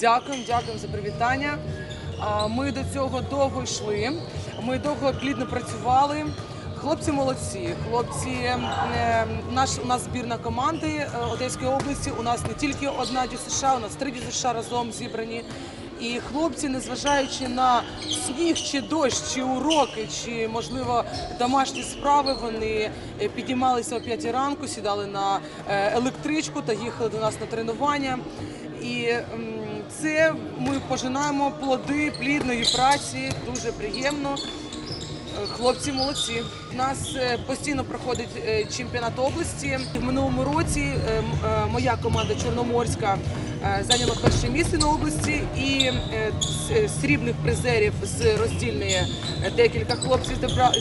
Дякуємо, дякуємо за привітання. Ми до цього довго йшли. Ми довго плідно працювали. Хлопці молодці. Хлопці, е, наш у нас збірна команди е, Одеської області. У нас не тільки одна ДЮСШ, у нас три ДЮСШ разом зібрані. І хлопці, незважаючи на сніг чи дощ, чи уроки, чи можливо домашні справи, вони е, піднімалися о 5 ранку, сідали на електричку та їхали до нас на тренування. І це ми пожинаємо плоди плідної праці. Дуже приємно. Е, Хлопці молодці. У нас е, постійно проходить е, чемпіонат області. В минулому році е, м- е, моя команда Чорноморська зайняла перше місце на області і е, е, срібних призерів з роздільної е, декілька хлопців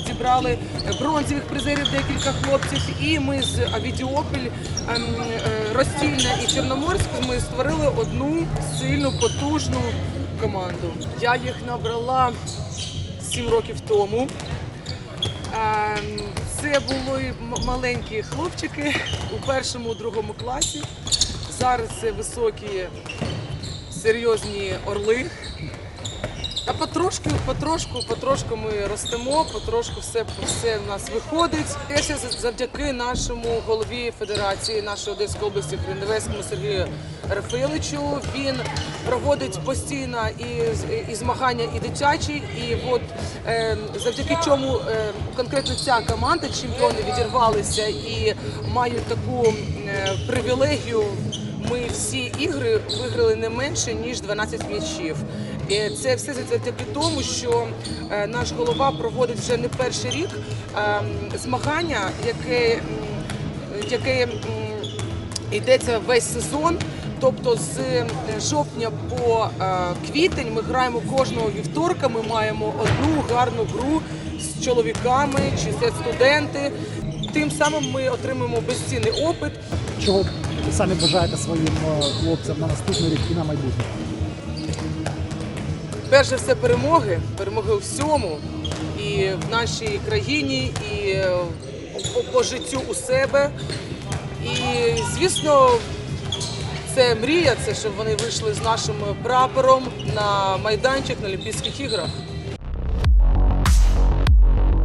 зібрали, е, бронзових призерів декілька хлопців. І ми з Авідіополь, ем, е, Роздільна і Чорноморськ ми створили одну сильну, потужну команду. Я їх набрала сім років тому. Ем, Це були маленькі хлопчики у першому-другому класі. Зараз це високі, серйозні орли. А потрошки, потрошку, потрошку ми ростемо, потрошку все, все в нас виходить. Це завдяки нашому голові федерації нашої Одеської області Хрендевецькому Сергію Рафиличу. Він проводить постійно і, і змагання і дитячі. І от е, завдяки чому е, конкретно ця команда, чемпіони відірвалися і мають таку е, привілегію ми всі ігри виграли не менше ніж 12 м'ячів. І це все завдяки тому, що е, наш голова проводить вже не перший рік е, змагання, яке, яке йдеться весь сезон. Тобто з е, жовтня по е, квітень ми граємо кожного вівторка. Ми маємо одну гарну гру з чоловіками чи це студенти. Тим самим ми отримуємо безцінний опит. Чого ви самі бажаєте своїм е, хлопцям на наступний рік і на майбутнє? перш за все перемоги, перемоги у всьому, і в нашій країні, і е, по, по життю у себе. І звісно, це мрія, це щоб вони вийшли з нашим прапором на майданчик на Олімпійських іграх.